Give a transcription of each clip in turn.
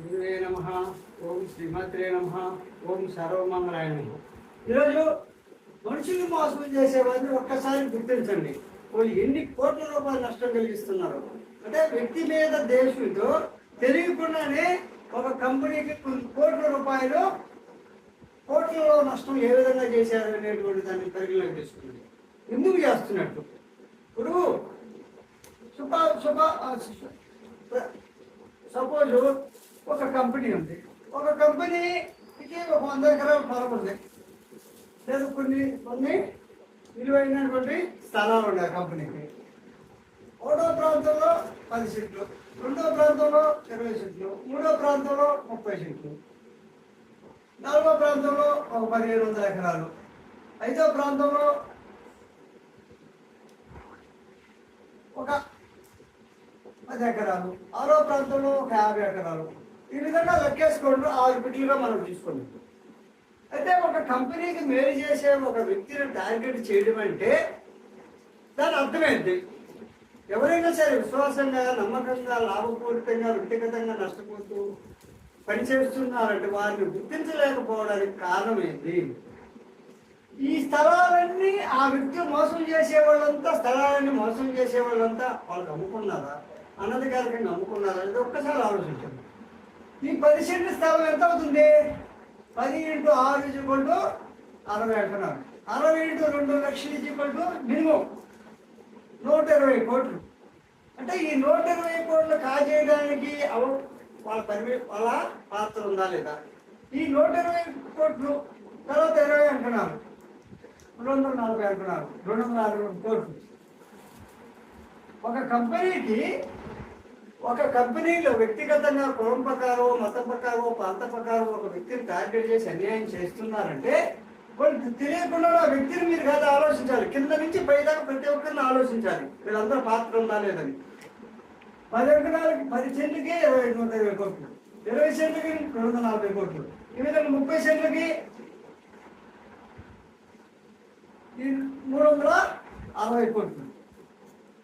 గురువే నమ. ఓం శ్రీమత్రే నమ. ఓం సర్వమంగళాయ నమ. ఈరోజు మనుషులు మోసం చేసే వారిని ఒక్కసారి గుర్తించండి. వాళ్ళు ఎన్ని కోట్ల రూపాయలు నష్టం కలిగిస్తున్నారు. అంటే వ్యక్తి మీద దేశంతో తెలియకుండానే ఒక కంపెనీకి కొన్ని కోట్ల రూపాయలు కోట్లలో నష్టం ఏ విధంగా చేశారు అనేటువంటి దాన్ని పరిగణలోకి తీసుకుంది ఎందుకు చేస్తున్నట్టు? ఇప్పుడు సుప సుప సపోజ్ ఒక కంపెనీ ఉంది. ఒక కంపెనీకి ఒక వంద ఎకరాల పొలం ఉంది. లేదా కొన్ని కొన్ని విలువైనటువంటి స్థలాలు ఉన్నాయి ఆ కంపెనీకి. ఒకటో ప్రాంతంలో పది సెట్లు రెండో ప్రాంతంలో ఇరవై సెట్లు మూడో ప్రాంతంలో ముప్పై సెట్లు నాలుగో ప్రాంతంలో ఒక పదిహేను వందల ఎకరాలు ఐదో ప్రాంతంలో ఒక పది ఎకరాలు ఆరో ప్రాంతంలో ఒక యాభై ఎకరాలు. ఈ విధంగా లెక్కేసుకోండి ఆరు బిడ్లుగా మనం తీసుకోండి అయితే ఒక కంపెనీకి మేలు చేసే ఒక వ్యక్తిని టార్గెట్ చేయడం అంటే దాని అర్థమైంది ఎవరైనా సరే విశ్వాసంగా నమ్మకంగా లాభపూరితంగా వ్యక్తిగతంగా నష్టపోతూ పనిచేస్తున్నారంటే వారిని గుర్తించలేకపోవడానికి కారణం ఏంటి? ఈ స్థలాలన్నీ ఆ వ్యక్తి మోసం చేసే వాళ్ళంతా స్థలాలన్నీ మోసం చేసే వాళ్ళంతా వాళ్ళకి అమ్ముకున్నారా? అనధికారికంగా అమ్ముకున్నారా అనేది ఒక్కసారి ఆలోచించండి. ఈ పది సెంట్ల స్థలం ఎంత అవుతుంది? పది ఇంటూ ఆరు ఇచ్చుకుంటూ అరవై అంటున్నారు. అరవై ఇంటూ రెండు లక్షలు ఇచ్చుకుంటూ మినిమం నూట ఇరవై కోట్లు. అంటే ఈ నూట ఇరవై కోట్లు కాజేయడానికి అవ వాళ్ళ పరిమి వాళ్ళ పాత్ర ఉందా లేదా? ఈ నూట ఇరవై కోట్లు తర్వాత ఇరవై అంటున్నారు. రెండు వందల నలభై అంటున్నారు. రెండు వందల అరవై కోట్లు. ఒక కంపెనీకి ఒక కంపెనీలో వ్యక్తిగతంగా కులం ప్రకారం మతం ప్రకారం ప్రాంత ప్రకారం ఒక వ్యక్తిని టార్గెట్ చేసి అన్యాయం చేస్తున్నారంటే వాళ్ళు తెలియకుండా ఆ వ్యక్తిని మీరు కాదు ఆలోచించాలి. కింద నుంచి పైదాకా ప్రతి ఒక్కరిని ఆలోచించాలి. వీళ్ళందరూ పాత్ర ఉందా లేదని. పది ఎకరాలకి పది సెంట్లకి ఇరవై ఐదు వందల ఇరవై కోట్లు. ఇరవై సెంట్లకి రెండు వందల నలభై కోట్లు. ఈ విధంగా ముప్పై సెంట్లకి ఈ మూడు వందల అరవై కోట్లు.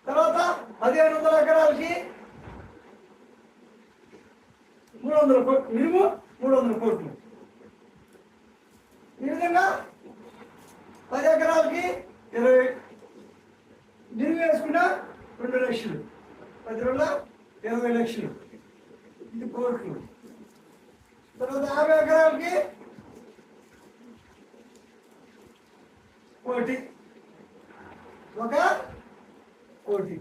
తర్వాత పదిహేను వందల ఎకరాలకి మూడు వందల కోట్లు మినిమం మూడు వందల కోట్లు. ఈ విధంగా పది ఎకరాలకి ఇరవై నిలువ వేసుకున్న రెండు లక్షలు. పది రోజుల ఇరవై లక్షలు. ఇది కోట్లు. తర్వాత యాభై ఎకరాలకి కోటి. ఒక కోటి.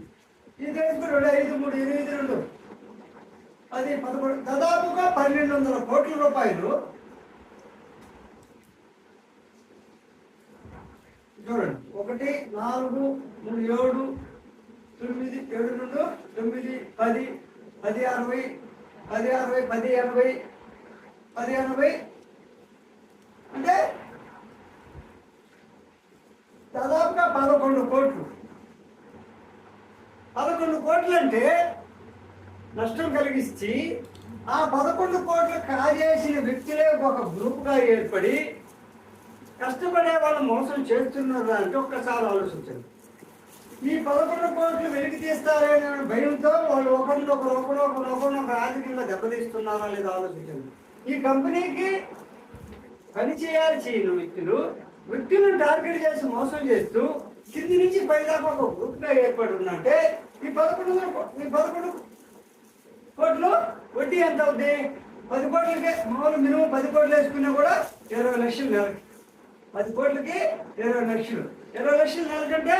ఇది వేసుకుని రెండు ఐదు మూడు ఎనిమిది రెండు. అది పదకొండు దాదాపుగా పన్నెండు వందల కోట్ల రూపాయలు. చూడండి ఒకటి నాలుగు మూడు ఏడు తొమ్మిది ఏడు రెండు తొమ్మిది పది పది అరవై పది అరవై పది ఎనభై పది ఎనభై. అంటే దాదాపుగా పదకొండు కోట్లు. పదకొండు కోట్లు అంటే నష్టం కలిగించి ఆ పదకొండు కోట్లు కాజేసిన వ్యక్తులే ఒక గ్రూప్గా ఏర్పడి కష్టపడే వాళ్ళు మోసం చేస్తున్నారా అంటే ఒక్కసారి ఆలోచించండి. ఈ పదకొండు కోట్లు వెలికి తీస్తారనే భయంతో వాళ్ళు ఒకరిని ఒకరు ఒకరు ఒకరు ఒకరిని ఒక రాజకీయంగా దెబ్బతీస్తున్నారా లేదా ఆలోచించండి. ఈ కంపెనీకి పని వ్యక్తులు వ్యక్తులను టార్గెట్ చేసి మోసం చేస్తూ కింది నుంచి పైదాకా ఒక గ్రూప్గా ఏర్పడి ఉన్నట్టే ఈ పదకొండు ఈ పదకొండు కోట్లు వడ్డీ ఎంత అవుద్ది? పది కోట్లకి మామూలు మినిమం పది కోట్లు వేసుకున్నా కూడా ఇరవై లక్షలు నెలకి. పది కోట్లకి ఇరవై లక్షలు. ఇరవై లక్షలు నెలకంటే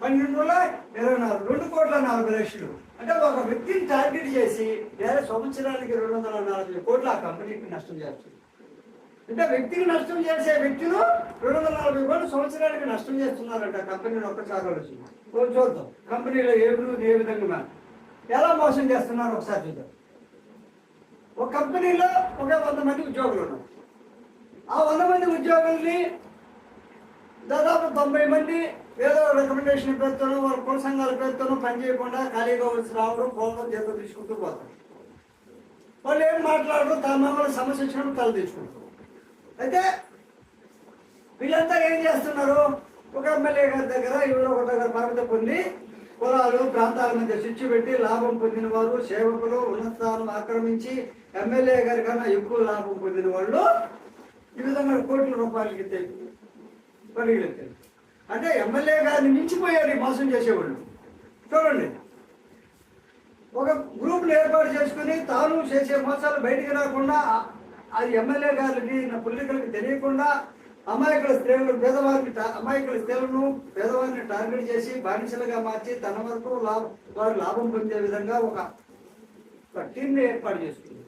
పన్నెండు వందల ఇరవై నాలుగు రెండు కోట్ల నలభై లక్షలు. అంటే ఒక వ్యక్తిని టార్గెట్ చేసి వేరే సంవత్సరానికి రెండు వందల నలభై కోట్లు ఆ కంపెనీకి నష్టం చేస్తుంది. అంటే వ్యక్తికి నష్టం చేసే వ్యక్తులు రెండు వందల నలభై కోట్లు సంవత్సరానికి నష్టం చేస్తున్నారంట కంపెనీని ఒక్కసారి ఆలోచన చూద్దాం. కంపెనీలో ఏ ఏ విధంగా ఎలా మోసం చేస్తున్నారు ఒకసారి చూద్దాం. ఒక కంపెనీలో ఒక వంద మంది ఉద్యోగులు ఉన్నారు. ఆ వంద మంది ఉద్యోగుల్ని దాదాపు తొంభై మంది ఏదో రికమెండేషన్ పేరుతోనో వాళ్ళ కుల సంఘాల పేరుతోనో పని చేయకుండా ఖాళీగా వచ్చి రావడం పోవడం చేతులు తీసుకుంటూ పోతారు. వాళ్ళు ఏం మాట్లాడరు తమ వాళ్ళ సమస్య వచ్చినప్పుడు తల తీసుకుంటారు అయితే వీళ్ళంతా ఏం చేస్తున్నారు? ఒక ఎమ్మెల్యే గారి దగ్గర ఎవరో ఒక దగ్గర పరిమిత పొంది కులాలు ప్రాంతాల మధ్య స్విచ్ పెట్టి లాభం పొందిన వారు సేవకులు ఉన్నతాలను ఆక్రమించి ఎమ్మెల్యే గారి కన్నా ఎక్కువ లాభం పొందిన వాళ్ళు ఈ విధంగా కోట్ల రూపాయలకి తె- పరిగెత్తారు అంటే ఎమ్మెల్యే గారిని మించిపోయారు ఈ మోసం చేసేవాళ్ళు. చూడండి. ఒక గ్రూప్ను ఏర్పాటు చేసుకుని తాను చేసే మోసాలు బయటికి రాకుండా అది ఎమ్మెల్యే గారికి నా పొలిటికల్కి తెలియకుండా అమాయకుల స్త్రీలను పేదవారిని అమాయకుల స్త్రీలను పేదవారిని టార్గెట్ చేసి బానిసలుగా మార్చి తన వరకు లాభం వారు లాభం పొందే విధంగా ఒక ఒక టీంని ఏర్పాటు చేసుకుంది.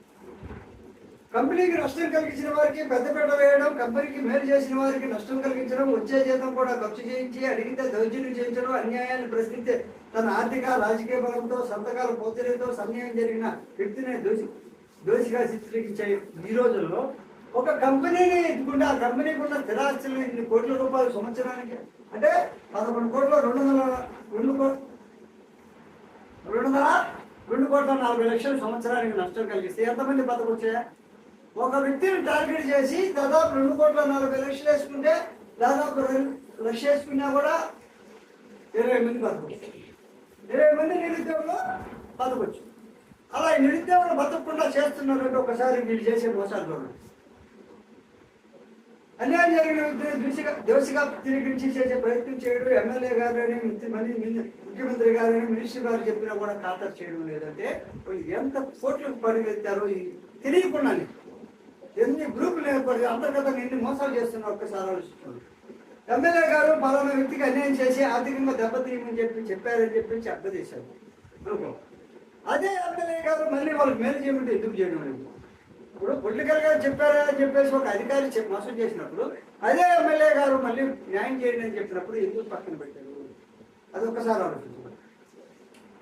కంపెనీకి నష్టం కలిగించిన వారికి పెద్దపేట వేయడం కంపెనీకి మేలు చేసిన వారికి నష్టం కలిగించడం వచ్చే జీతం కూడా ఖర్చు చేయించి అడిగితే దౌర్జన్యం చేయించడం అన్యాయాన్ని ప్రశ్నించే తన ఆర్థిక రాజకీయ బలంతో సంతకాల పోతేలతో సన్యాయం జరిగిన వ్యక్తిని దోషి దోషిగా చిత్రీకరించే ఈ రోజుల్లో ఒక కంపెనీని ఎత్తుకుంటే ఆ కంపెనీకి ఉన్న స్థిరాస్తులు ఇన్ని కోట్ల రూపాయలు సంవత్సరానికి? అంటే పదకొండు కోట్ల రెండు వందల రెండు కోట్ల రెండు వందల రెండు కోట్ల నలభై లక్షల సంవత్సరానికి నష్టం కలిగిస్తే ఎంతమంది బతకొచ్చాయా ఒక వ్యక్తిని టార్గెట్ చేసి దాదాపు రెండు కోట్ల నలభై లక్షలు వేసుకుంటే దాదాపు లక్ష వేసుకున్నా కూడా ఇరవై మంది బతకొచ్చు. ఇరవై మంది నిరుద్యోగులు బతకొచ్చు. అలా ఈ నిరుద్యోగులు బతకకుండా చేస్తున్నారంటే ఒకసారి వీళ్ళు చేసే మోసాలు చూడండి. అన్యాయం జరిగిన వ్యక్తిని దోషిగా దోషిగా చేసే ప్రయత్నం చేయడం. ఎమ్మెల్యే గారని మంది ముఖ్యమంత్రి గారని మినిస్టర్ గారు చెప్పినా కూడా ఖాతా చేయడం లేదంటే ఎంత కోట్లకు పరిగెత్తారో తెలియకుండా తెలియకుండానే. ఎన్ని గ్రూపులు ఏర్పడి అంతర్గతంగా ఎన్ని మోసాలు చేస్తున్నారు ఒక్కసారి ఆలోచించుకోండి ఎమ్మెల్యే గారు పలానా వ్యక్తికి అన్యాయం చేసి ఆర్థికంగా దెబ్బతీయమని చెప్పి చెప్పారని చెప్పి చెప్పదీశారు అనుకో. అదే ఎమ్మెల్యే గారు మళ్ళీ వాళ్ళకి మేలు చేయమంటే ఎందుకు చేయడం లేదు? ఇప్పుడు పొలిటికల్గా చెప్పారా అని చెప్పేసి ఒక అధికారి చెప్పి మోసం చేసినప్పుడు అదే ఎమ్మెల్యే గారు మళ్ళీ న్యాయం చేయండి అని చెప్పినప్పుడు ఎందుకు పక్కన పెట్టారు? అది ఒక్కసారి ఆలోచించుకోండి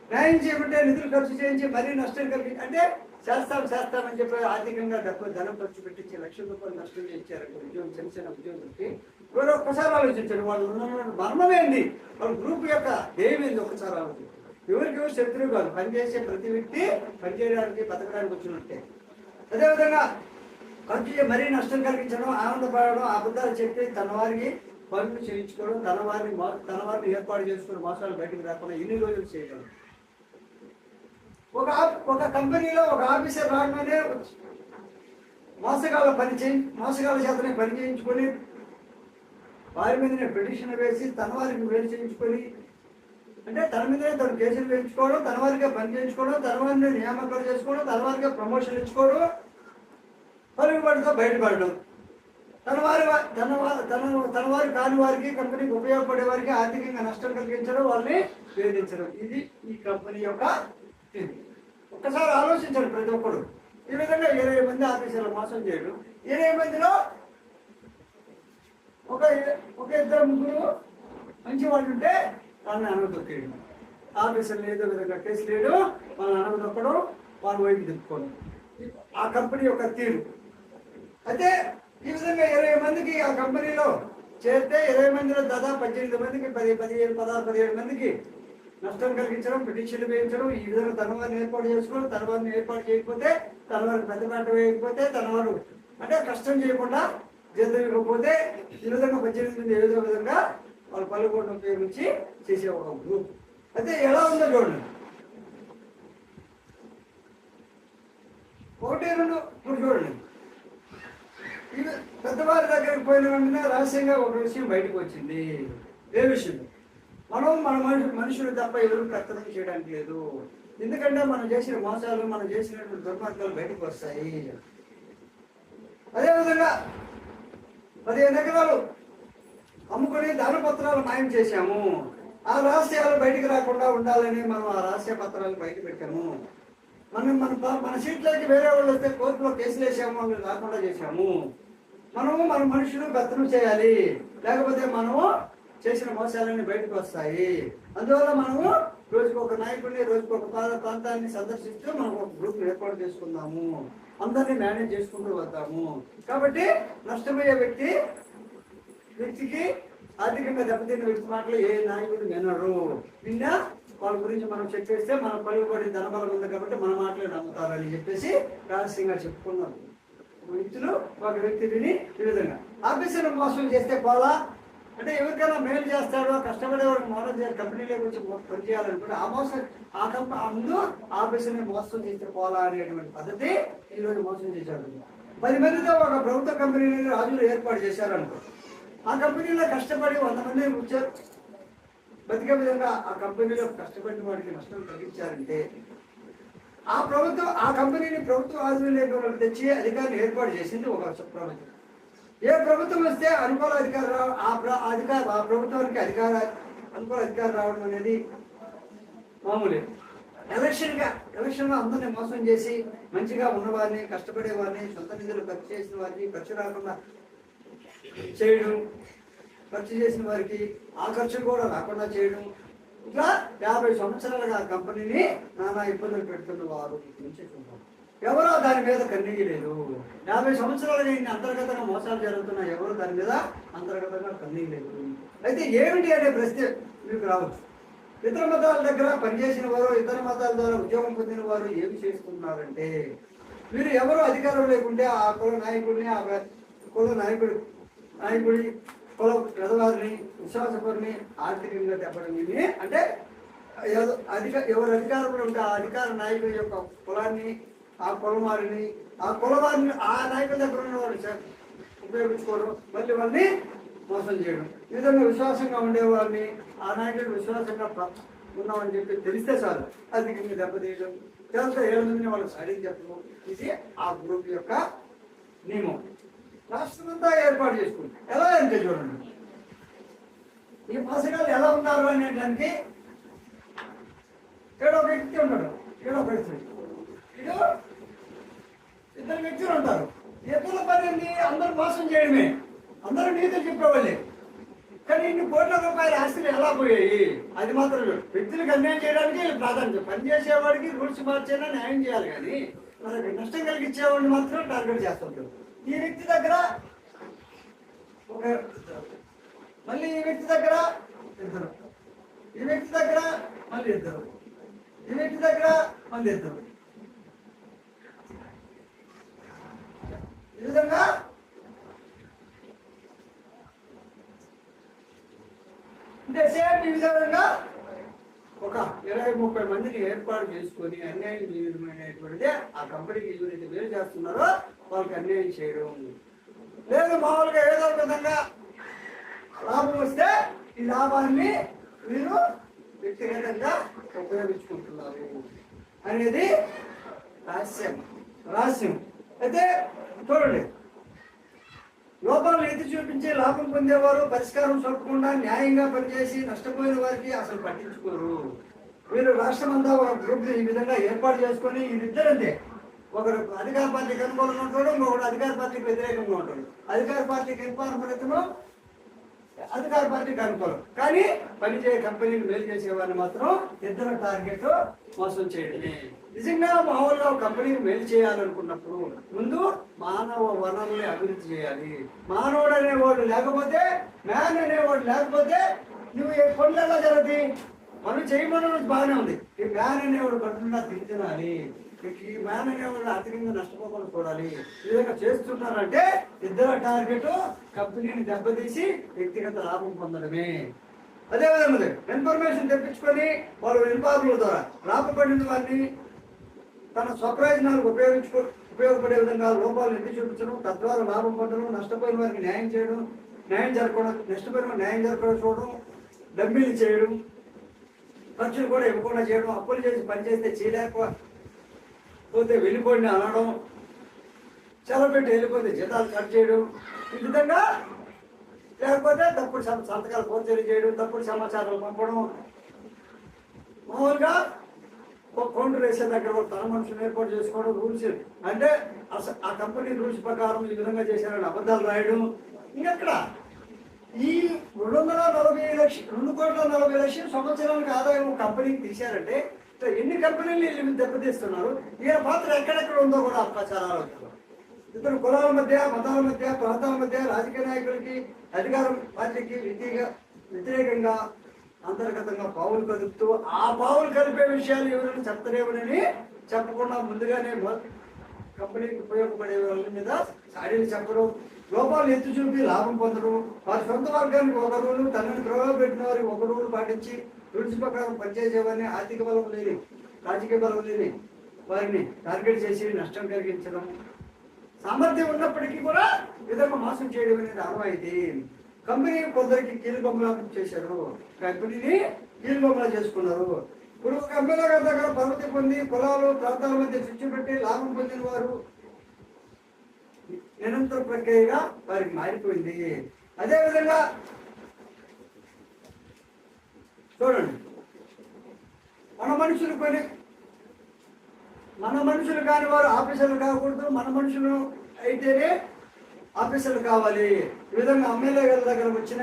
న్యాయం చేయమంటే నిధులు ఖర్చు చేయించి మరీ నష్టం కలిగి అంటే చేస్తాం చేస్తామని చెప్పి ఆర్థికంగా డబ్బు ధనం ఖర్చు పెట్టించి లక్ష రూపాయలు నష్టం చేయించారు ఉద్యోగం చిన్న చిన్న ఉద్యోగులకి. ఎవరో ఒక్కసారి ఆలోచించండి వాళ్ళు ఉన్న మర్మమేంది వాళ్ళ గ్రూప్ యొక్క ఏమేంది ఒకసారి ఆలోచించండి. ఎవరికి ఎవరు శత్రువు కాదు. పనిచేసే ప్రతి వ్యక్తి పనిచేయడానికి బతకడానికి వచ్చినట్టే. అదేవిధంగా ఖర్చు మరీ నష్టం కలిగించడం ఆనందపడడం అబద్ధాలు చెప్పి తన వారికి పనులు చేయించుకోవడం తన వారిని తన వారిని ఏర్పాటు చేసుకుని మోసాలు బయటకు రాకుండా ఎన్ని రోజులు చేయడం ఒక ఒక కంపెనీలో ఒక ఆఫీసర్ రాగానే మోసగాళ్ళ పని చేయి మోసగాళ్ళ చేతనే పని చేయించుకొని వారి మీదనే పిటిషన్ వేసి తన వారికి వేలు చేయించుకొని అంటే తన మీదనే తను కేసులు వేయించుకోవడం తన వారికే పని చేయించుకోవడం తన వారిని నియామకాలు చేసుకోవడం తన వారికే ప్రమోషన్ ఇచ్చుకోవడం పరుగుబడితో బయటపడడం. తన వారి తన తన తన వారి కాని వారికి కంపెనీకి ఉపయోగపడే వారికి ఆర్థికంగా నష్టం కలిగించడం వాళ్ళని వేధించడం. ఇది ఈ కంపెనీ యొక్క ఇది. ఒక్కసారి ఆలోచించండి ప్రతి ఒక్కరు. ఈ విధంగా ఇరవై మంది ఆఫీసర్లు మోసం చేయడం. ఇరవై మందిలో ఒక ఒక ఇద్దరు ముగ్గురు మంచి వాళ్ళు ఉంటే వాళ్ళని అనగదొక్కేయడం ఆఫీసర్లు ఏదో విధంగా కేసు లేడు వాళ్ళని అనగదొక్కడం వాళ్ళ వైపు తిప్పుకోవడం ఆ కంపెనీ యొక్క తీరు. అయితే ఈ విధంగా ఇరవై మందికి ఆ కంపెనీలో చేరితే ఇరవై మందిలో దాదాపు పద్దెనిమిది మందికి పది పదిహేను పదహారు పదిహేడు మందికి నష్టం కలిగించడం పిటిషన్లు వేయించడం ఈ విధంగా తన వారిని ఏర్పాటు చేసుకోవడం తన వారిని ఏర్పాటు చేయకపోతే తన వారికి పెద్ద పంట వేయకపోతే తన వారు అంటే కష్టం చేయకుండా జీతం ఇవ్వకపోతే ఈ విధంగా పద్దెనిమిది మంది ఏదో విధంగా వాళ్ళు పల్లెకోటను ఉపయోగించి నుంచి చేసేవాళ్ళు అయితే ఎలా ఉందో చూడండి. ఒకటి రెండు ఇప్పుడు చూడండి. ఇది పెద్దవారి దగ్గరికి పోయిన వెంటనే రహస్యంగా ఒక విషయం బయటకు వచ్చింది. ఏ విషయం? మనం మన మనుషు మనుషులు తప్ప ఎవరు కర్తనం చేయడానికి లేదు. ఎందుకంటే మనం చేసిన మోసాలు మనం చేసినటువంటి దుర్మార్గాలు బయటకు వస్తాయి. అదేవిధంగా పదిహేను ఎకరాలు అమ్ముకుని ధనపత్రాలు మాయం చేశాము. ఆ రహస్యాలు బయటికి రాకుండా ఉండాలని మనం ఆ రహస్య పత్రాలు బయట పెట్టాము. మనం మన మన సీట్లోకి వేరే వాళ్ళు వస్తే కోర్టులో కేసులు వేసాము అవి రాకుండా చేశాము. మనము మన మనుషులు బెత్తనం చేయాలి. లేకపోతే మనము చేసిన మోసాలన్నీ బయటకు వస్తాయి. అందువల్ల మనము రోజుకు ఒక నాయకుడిని రోజుకు ఒక ప్రాంతాన్ని సందర్శిస్తూ మనం ఒక గ్రూప్ ఏర్పాటు చేసుకుందాము. అందరినీ మేనేజ్ చేసుకుంటూ వద్దాము. కాబట్టి నష్టమయ్యే వ్యక్తి వ్యక్తికి ఆర్థికంగా దెబ్బతిన్న వ్యక్తి మాటలు ఏ నాయకుడు వినరు. విన్నా వాళ్ళ గురించి మనం చెక్ చేస్తే మన పలుకుబడి ధనబలం ఉంది కాబట్టి మన మాటలే నమ్ముతారని చెప్పేసి రహస్యంగా చెప్పుకున్నారు వ్యక్తులు ఒక వ్యక్తి విని ఈ విధంగా. ఆఫీసర్ మోసం చేస్తే పోలా. అంటే ఎవరికైనా మేలు చేస్తాడో కష్టపడే కష్టపడేవాడు మోసం చేయాలి కంపెనీలో వచ్చి పని చేయాలనుకుంటే ఆ మోసం ఆ కంపెనీ ముందు ఆఫీసుని మోసం చేస్తే పోలా అనేటువంటి పద్ధతి ఈరోజు మోసం చేశారు. పది మందితో ఒక ప్రభుత్వ కంపెనీని రాజులు ఏర్పాటు చేశారనుకో. ఆ కంపెనీలో కష్టపడి వంద మంది వచ్చారు బతికే విధంగా ఆ కంపెనీలో కష్టపడిన వాడికి నష్టం కలిగించారంటే ఆ ప్రభుత్వం ఆ కంపెనీని ప్రభుత్వ ఆధీనంలోకి తెచ్చి అధికారిని ఏర్పాటు చేసింది ఒక ప్రభుత్వం. ఏ ప్రభుత్వం వస్తే అనుకూల అధికారం రావ ఆ అధికార ఆ ప్రభుత్వానికి అధికార అనుకూల అధికారం రావడం అనేది మామూలే. ఎలక్షన్గా ఎలక్షన్లో అందరిని మోసం చేసి మంచిగా ఉన్నవారిని కష్టపడే వారిని సొంత నిధులు ఖర్చు చేసిన వారిని ఖర్చు రాకుండా చేయడం ఖర్చు చేసిన వారికి ఆ ఖర్చులు కూడా రాకుండా చేయడం. ఇట్లా యాభై సంవత్సరాలుగా ఆ కంపెనీని నానా ఇబ్బందులు పెడుతున్న వారు. ఎవరో దాని మీద కన్నీయలేదు. యాభై సంవత్సరాలుగా ఇన్ని అంతర్గతంగా మోసాలు జరుగుతున్నా ఎవరు దాని మీద అంతర్గతంగా కన్నీయలేదు. అయితే ఏమిటి అనే ప్రశ్న మీకు రావచ్చు. ఇతర మతాల దగ్గర పనిచేసిన వారు ఇతర మతాల ద్వారా ఉద్యోగం పొందిన వారు ఏమి చేస్తున్నారంటే మీరు ఎవరు అధికారం లేకుంటే ఆ కుల నాయకుడిని ఆ కుల నాయకుడు నాయకుడి పొలం పెదవారిని విశ్వాసపరిని ఆర్థికంగా తెప్పడం ఇవి అంటే అధిక ఎవరు అధికారంలో ఉంటే ఆ అధికార నాయకుల యొక్క కులాన్ని ఆ కులవారిని ఆ కులవారిని ఆ నాయకుల దగ్గర ఉన్న వాళ్ళు ఉపయోగించుకోవడం మళ్ళీ వాళ్ళని మోసం చేయడం. ఈ విధంగా విశ్వాసంగా ఉండేవారిని ఆ నాయకుడు విశ్వాసంగా ఉన్నామని చెప్పి తెలిస్తే చాలు అధికంగా దెబ్బతీయడం తర్వాత ఏడు మందిని వాళ్ళకి సైడింగ్ చెప్పడం ఇది ఆ గ్రూప్ యొక్క నియమం. రాష్ట్రమంతా ఏర్పాటు చేసుకుంది. ఎలా అంటే చూడండి. ఈ మోసగాళ్ళు ఎలా ఉన్నారు అనేటానికి ఇక్కడ ఒక వ్యక్తి ఉన్నాడు ఇక్కడ ఒక వ్యక్తి ఇడు ఇద్దరు వ్యక్తులు ఉంటారు. ఇద్దరు పని అందరూ మోసం చేయడమే. అందరూ నీతులు చెప్పేవాళ్ళే. కానీ ఇన్ని కోట్ల రూపాయల ఆస్తులు ఎలా పోయాయి? అది మాత్రం వ్యక్తులకు అన్యాయం చేయడానికి ప్రాధాన్యత. పని చేసేవాడికి రూల్స్ మార్చేనా న్యాయం చేయాలి కానీ మనకి నష్టం కలిగించేవాడిని మాత్రం టార్గెట్ చేస్తుంటారు ఈ వ్యక్తి దగ్గర ఒక మళ్ళీ ఈ వ్యక్తి దగ్గర ఇద్దరు. ఈ వ్యక్తి దగ్గర మళ్ళీ ఇద్దరు. ఈ వ్యక్తి దగ్గర మళ్ళీ ఇద్దరు. ఈ విధంగా అంటే సేమ్ ఈ విధంగా ఒక ఇరవై ముప్పై మందిని ఏర్పాటు చేసుకొని అన్యాయం చేయడమైనటువంటిది ఆ కంపెనీకి ఎవరైతే వేరు చేస్తున్నారో వాళ్ళకి అన్యాయం చేయడం. లేదు మామూలుగా ఏదో విధంగా లాభం వస్తే ఈ లాభాన్ని మీరు వ్యక్తిగతంగా ఉపయోగించుకుంటున్నారు అనేది రహస్యం. రహస్యం. అయితే చూడండి లోపాలను ఎత్తి చూపించి లాభం పొందేవారు పరిష్కారం చూపకుండా న్యాయంగా పనిచేసి నష్టపోయిన వారికి అసలు పట్టించుకోరు. వీరు రాష్ట్రమంతా ఒక గ్రూప్ ఈ విధంగా ఏర్పాటు చేసుకొని వీరిద్దరంతే. ఒకరు అధికార పార్టీకి అనుకూలంగా ఉంటాడు ఇంకొకడు అధికార పార్టీకి వ్యతిరేకంగా ఉంటాడు. అధికార పార్టీకి ఇన్ఫార్మరేతను అధికార పార్టీకి అనుకూలం కానీ పనిచేయ కంపెనీలు మేలు చేసేవారిని మాత్రం ఇద్దరు టార్గెట్ మోసం చేయడమే. నిజంగా మా ఊళ్ళో కంపెనీని మేలు చేయాలనుకున్నప్పుడు ముందు మానవ వనరుల్ని అభివృద్ధి చేయాలి. మానవుడు అనేవాడు లేకపోతే మ్యాన్ అనేవాడు లేకపోతే నువ్వు ఏ పనులు ఎలా జరుగుతాయి మనం చేయమని బాగానే ఉంది. ఈ మ్యాన్ అనేవాడు కట్టుకుండా తింటున్నాలి ఈ మ్యాన్ అనేవాడు ఆర్థికంగా నష్టపోకుండా చూడాలి ఈ విధంగా చేస్తున్నారంటే ఇద్దరు టార్గెట్ కంపెనీని దెబ్బతీసి వ్యక్తిగత లాభం పొందడమే. అదే విధంగా ఇన్ఫర్మేషన్ తెప్పించుకొని వాళ్ళు ఇన్ఫార్మర్ల ద్వారా లాభపడిన వారిని తన స్వప్రయోజనాలకు ఉపయోగించుకో ఉపయోగపడే విధంగా లోపాలు ఎత్తి చూపించడం తద్వారా లాభం పొందడం నష్టపోయిన వారికి న్యాయం చేయడం న్యాయం జరగడం నష్టపోయిన న్యాయం జరగడం చూడడం డబ్బీలు చేయడం ఖర్చులు కూడా ఇవ్వకుండా చేయడం అప్పులు చేసి పనిచేస్తే చేయలేక చేయలేకపో పోతే వెళ్ళిపోండి అనడం సెలబ్రిటీ వెళ్ళిపోతే జీతాలు కట్ చేయడం ఈ విధంగా లేకపోతే తప్పుడు సంతకాలు పోర్చరీ చేయడం తప్పుడు సమాచారాలు పంపడం. మామూలుగా ఒక కౌంటర్ వేసే దగ్గర ఒక తన మనుషులు ఏర్పాటు చేసుకోవడం రూల్స్. అంటే అసలు ఆ కంపెనీ రూల్స్ ప్రకారం ఈ విధంగా చేశారని అబద్ధాలు రాయడం. ఇంకెక్కడ? ఈ రెండు వందల నలభై లక్షలు రెండు కోట్ల నలభై లక్షల సంవత్సరానికి ఆదాయం కంపెనీకి తీశారంటే ఎన్ని కంపెనీలు దెబ్బతీస్తున్నారు? ఈయన పాత్ర ఎక్కడెక్కడ ఉందో కూడా ప్రచారాలు ఇద్దరు కులాల మధ్య మతాల మధ్య ప్రాంతాల మధ్య రాజకీయ నాయకులకి అధికారం పార్టీకి వ్యతిరేక వ్యతిరేకంగా అంతర్గతంగా పావులు కదుపుతూ ఆ పావులు కలిపే విషయాలు ఎవరైనా చెప్తలేమని చెప్పకుండా ముందుగానే కంపెనీకి ఉపయోగపడే వాళ్ళ మీద సాడీలు చెప్పడం లోపాలు ఎత్తు చూపి లాభం పొందడం వారి సొంత వర్గానికి ఒక రూలు తనని ప్రవేశపెట్టిన వారికి ఒక రూలు పాటించి రూల్స్ ప్రకారం పనిచేసేవారిని ఆర్థిక బలం లేని రాజకీయ బలం లేని వారిని టార్గెట్ చేసి నష్టం కలిగించడం. సామర్థ్యం ఉన్నప్పటికీ కూడా విధంగా మోసం చేయడం అనేది ఆనవాయితీ. కంపెనీ కొందరికి కీలుబొమ్మలా చేశారు. కంపెనీని కీలుబొమ్మలా చేసుకున్నారు. ఇప్పుడు ఒక గారి దగ్గర పరమతి పొంది పొలాలు ప్రాంతాల మధ్య చుచ్చు పెట్టి లాభం పొందిన వారు నిరంతర ప్రక్రియగా వారికి మారిపోయింది. అదేవిధంగా చూడండి. మన మనుషులు కొని మన మనుషులు కాని వారు ఆఫీసర్లు కాకూడదు. మన మనుషులు అయితేనే ఆఫీసర్లు కావాలి. ఈ విధంగా ఎమ్మెల్యే గారి దగ్గర వచ్చిన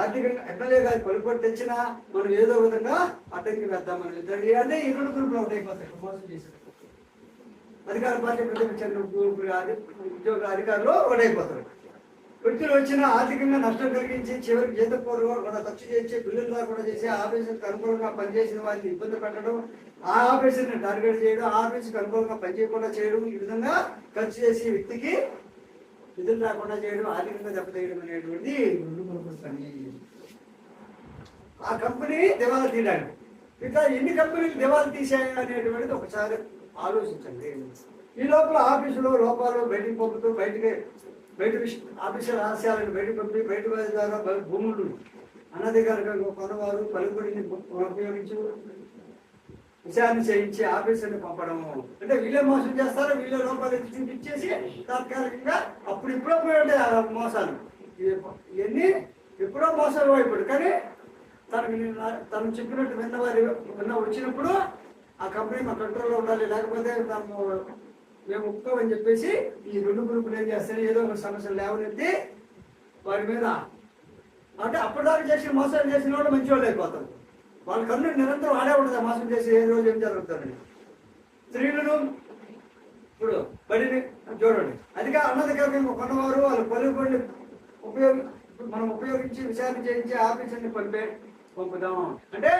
ఆర్థికంగా ఎమ్మెల్యే గారి పలుపడి తెచ్చినా మనం ఏదో విధంగా అడ్డంకి వేద్దాం మనం అంటే ఈ రెండు గ్రూపులు ఒకటి అయిపోతాయి మోసం చేసేది అధికార పార్టీ ప్రతిపక్ష గ్రూపులు ఉద్యోగ అధికారులు ఒకటైపోతారు వృత్తులు వచ్చిన ఆర్థికంగా నష్టం కలిగించి చివరికి జీతపూర్వ కూడా ఖర్చు చేసి బిల్లులు రాకుండా చేసి ఆఫీసులకు అనుకూలంగా పనిచేసిన వారిని ఇబ్బంది పెట్టడం ఆ ఆఫీసుని టార్గెట్ చేయడం ఆ ఆఫీసుకి అనుకూలంగా పనిచేయకుండా చేయడం ఈ విధంగా ఖర్చు చేసి వ్యక్తికి నిధులు రాకుండా చేయడం ఆర్థికంగా దెబ్బతీయడం అనేటువంటి పని. ఆ కంపెనీ దివాలా తీయడానికి ఇట్లా ఎన్ని కంపెనీలు దివాలా తీసాయి అనేటువంటిది ఒకసారి ఆలోచించండి. ఈ లోపల ఆఫీసులో లోపాలు బయటికి పంపుతూ బయటికి బయట ఆఫీసర్ ఆఫీసు రహస్యాలను బయట పంపి బయట వారి ద్వారా భూములు అనధికారికంగా కొనవారు పలుకుడిని ఉపయోగించి విషయాన్ని చేయించి ఆఫీసుని పంపడము. అంటే వీళ్ళే మోసం చేస్తారు వీళ్ళే రూపాయలు ఎత్తి చూపించేసి తాత్కాలికంగా అప్పుడు ఇప్పుడో పోయి ఆ మోసాలు. ఇవి- ఇవన్నీ ఎప్పుడో మోసాలు ఇప్పుడు కానీ తనకు తను చెప్పినట్టు విన్నవారి విన్న వచ్చినప్పుడు ఆ కంపెనీ మా కంట్రోల్లో ఉండాలి లేకపోతే తను మేము ఒప్పుకోమని చెప్పేసి ఈ రెండు గ్రూపులు ఏం చేస్తారు ఏదో ఒక సమస్యలు లేవనెత్తి వారి మీద అంటే అప్పటిదాకా చేసి మోసాలు చేసిన వాళ్ళు మంచి వాళ్ళు అయిపోతారు. వాళ్ళ కన్ను నిరంతరం ఆడే ఉంటుంది మోసం చేసి ఏ రోజు ఏం జరుగుతారని స్త్రీలను ఇప్పుడు బడిని చూడండి. అదిగా మేము కొన్నవారు వాళ్ళు పలుకొని ఉపయోగ మనం ఉపయోగించి విచారణ చేయించి ఆఫీసర్ని పంపే పంపుదాం. అంటే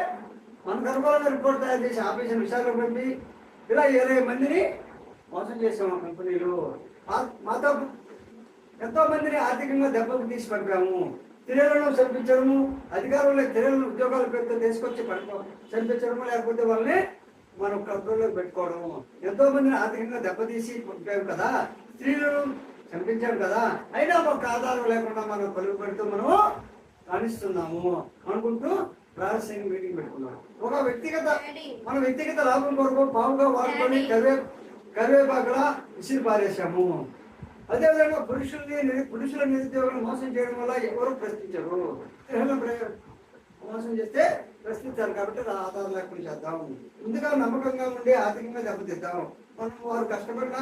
మన గర్భాలను రిపోర్ట్ తయారు చేసి ఆఫీసర్ విచారణ పంపి ఇలా ఇరవై మందిని మోసం చేసాం ఆ కంపెనీలు. మాతో ఎంతో మందిని ఆర్థికంగా దెబ్బకు తీసి పంపాము చంపించడము అధికారుల స్త్రీలను ఉద్యోగాల పేరుతో తీసుకొచ్చి చంపించడము లేకపోతే వాళ్ళని మనం కంట్రోల్లో పెట్టుకోవడము ఎంతో మందిని ఆర్థికంగా దెబ్బతీసి పంపాము కదా. స్త్రీలను చంపించాం కదా. అయినా ఒక ఆధారం లేకుండా మనం పలుకు పెడుతూ మనము రాణిస్తున్నాము అనుకుంటూ రహస్యంగా మీటింగ్ పెట్టుకున్నాం ఒక వ్యక్తిగత మన వ్యక్తిగత లాభం కొరకు పావుగా వాడుకొని కరివే కరివేపాకులా విసిరి పారేశాము. అదేవిధంగా పురుషుల్ని పురుషుల నిరుద్యోగులను మోసం చేయడం వల్ల ఎవరు ప్రశ్నించరు. మోసం చేస్తే ప్రశ్నించారు కాబట్టి ఆధారం లేకుండా చేద్దాం. ముందుగా నమ్మకంగా ఉండి ఆర్థికంగా దెబ్బతిద్దాం. మనం వారు కష్టపడిన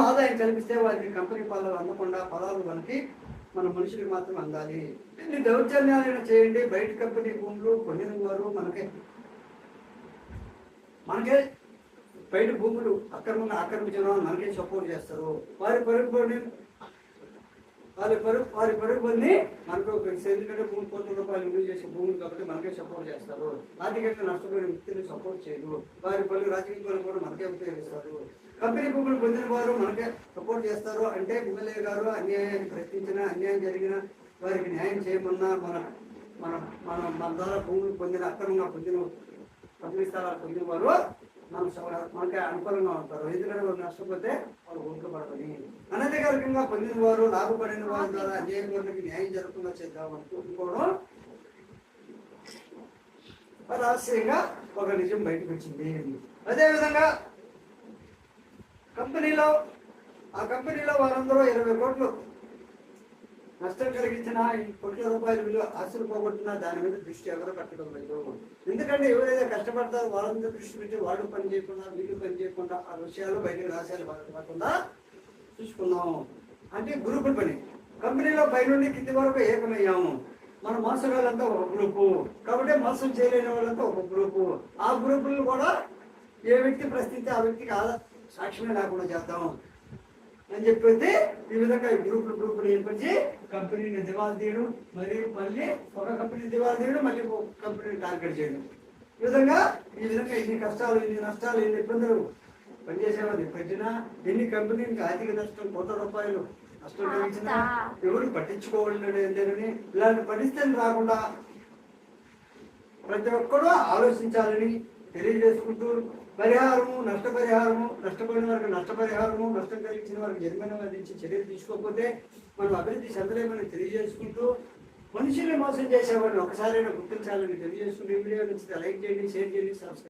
ఆదాయం కల్పిస్తే వారికి కంపెనీ పాలలు అందకుండా పొలాలు మనకి మన మనుషులకు మాత్రం అందాలి. ఇన్ని దౌర్జన్యాలను చేయండి. బయట కంపెనీ భూములు పొందిన వారు మనకే మనకే బయట భూములు అక్రమంగా ఆక్రమించిన మనకే సపోర్ట్ చేస్తారు. వారి పరుగుని వారి పరుగు వారి పరుగుని మనకు ఎందుకంటే భూమి కోట్ల రూపాయలు విలువ చేసే భూములు కాబట్టి మనకే సపోర్ట్ చేస్తారు. ఆర్థికంగా నష్టపోయిన వ్యక్తిని సపోర్ట్ చేయరు. వారి పనులు రాజకీయ పనులు కూడా మనకే ఉపయోగిస్తారు. కంపెనీ భూములు పొందిన వారు మనకే సపోర్ట్ చేస్తారు. అంటే ఎమ్మెల్యే గారు అన్యాయాన్ని ప్రశ్నించినా అన్యాయం జరిగిన వారికి న్యాయం చేయమన్నా మన మన మన మన ద్వారా భూములు పొందిన అక్రమంగా పొందిన పంపిణీ స్థలాలు పొందిన వారు మన సవ- మనకి అనుకూలంగా ఉంటారు. వాళ్ళు నష్టపోతే వాళ్ళు ఒంట్లు పడతాయి అనధికారికంగా పొందిన వారు లాభపడిన వారి ద్వారా అన్యాయకులకి న్యాయం జరగకుండా చేద్దాం అనుకోవడం రహస్యంగా ఒక నిజం బయటకు వచ్చింది. అదేవిధంగా కంపెనీలో ఆ కంపెనీలో వారందరూ ఇరవై కోట్లు నష్టం కలిగించిన ఈ కోట్ల రూపాయల విలువ ఆస్తులు పోగొట్టినా దాని మీద దృష్టి ఎవరో పెట్టడం లేదు ఎందుకంటే ఎవరైతే కష్టపడతారో వాళ్ళందరూ దృష్టి పెట్టి వాళ్ళు పని చేయకుండా వీళ్ళు పని చేయకుండా ఆ విషయాలు బయట రహస్యాలు పడకుండా చూసుకున్నాము అంటే గ్రూపుల పని. కంపెనీలో పైనుండి కింది వరకు ఏకమయ్యాము. మన మోసగాళ్ళంతా ఒక గ్రూపు. కాబట్టి మోసం చేయలేని వాళ్ళంతా ఒక గ్రూపు. ఆ గ్రూపులు కూడా ఏ వ్యక్తి ప్రశ్నిస్తే ఆ వ్యక్తికి ఆదా సాక్ష్యమే లేకుండా చేద్దాం. అని చెప్పేసి ఈ విధంగా ఈ గ్రూపులు గ్రూపులు ఏర్పరిచి కంపెనీని దివాలా తీయడం మరియు మళ్ళీ ఒక కంపెనీ దివాలా తీయడం మళ్ళీ ఒక కంపెనీని టార్గెట్ చేయడం. ఈ విధంగా ఈ విధంగా ఇన్ని కష్టాలు ఇన్ని నష్టాలు ఇన్ని ఇబ్బందులు పనిచేసేవారు పెట్టినా ఎన్ని కంపెనీలకు ఆర్థిక నష్టం కోట్ల రూపాయలు నష్టం కలిగించినా ఎవరు పట్టించుకోవాలని ఇలాంటి పరిస్థితులు రాకుండా ప్రతి ఒక్కరూ ఆలోచించాలని తెలియజేసుకుంటూ పరిహారము నష్టపరిహారము నష్టపోయిన వారికి నష్టపరిహారము నష్టం కలిగించిన వారికి జరిమానా విధించి చర్యలు తీసుకోకపోతే మనం అభివృద్ధి చెందలేమని తెలియజేసుకుంటూ మనుషుల్ని మోసం చేసేవాడిని ఒకసారైనా గుర్తించాలని తెలియజేసుకుంటూ ఈ వీడియో నుంచి లైక్ చేయండి షేర్ చేయండి సబ్స్క్రైబ్